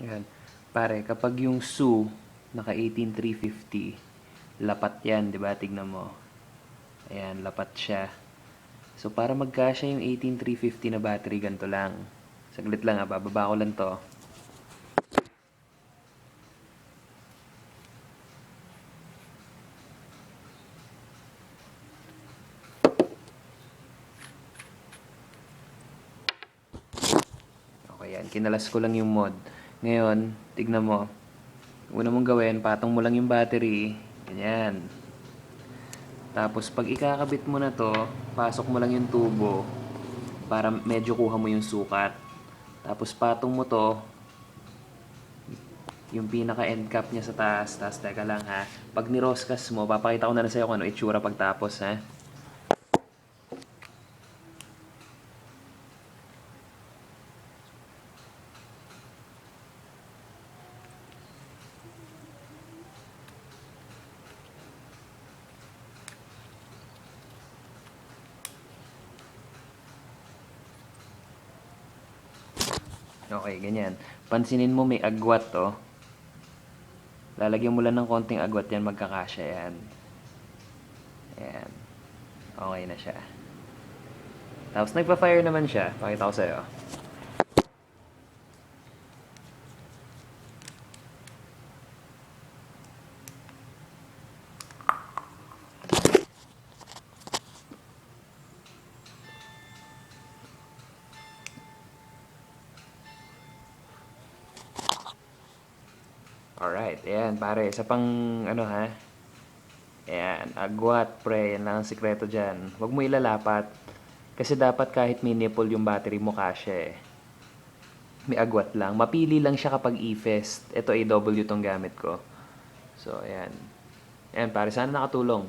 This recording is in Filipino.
Ayan. Pare, kapag yung SU naka 18350, lapat yan, di ba? Tignan mo. Ayan, lapat siya. So, para magkasya yung 18350 na battery, ganito lang. Saglit lang ha, bababa ko lang to. Okay, yan. Kinalas ko lang yung mod. Ngayon, tignan mo. Una mong gawin, patong mo lang yung battery. Ganyan. Tapos, pag ikakabit mo na to, pasok mo lang yung tubo para medyo kuha mo yung sukat. Tapos, patong mo to, yung pinaka-end cap niya sa taas. Tapos, teka lang ha. Pag niroskas mo, papakita ko na lang sa'yo kung ano itsura pagtapos ha. Okay, ganyan. Pansinin mo may agwat to. Lalagyan mo lang ng konting agwat yan, magkakasya yan. Ayan. Okay na siya. Tapos nagpa-fire naman siya. Pakita ko sa'yo. Alright, ayan pare, isa pang ano ha. Ayan, agwat pre, yan lang ang sikreto dyan. Huwag mo ilalapat. Kasi dapat kahit may nipple yung battery mo kasya eh. May agwat lang. Mapili lang siya kapag e-fest. Ito AW tong gamit ko. So, ayan. Ayan pare, sana nakatulong.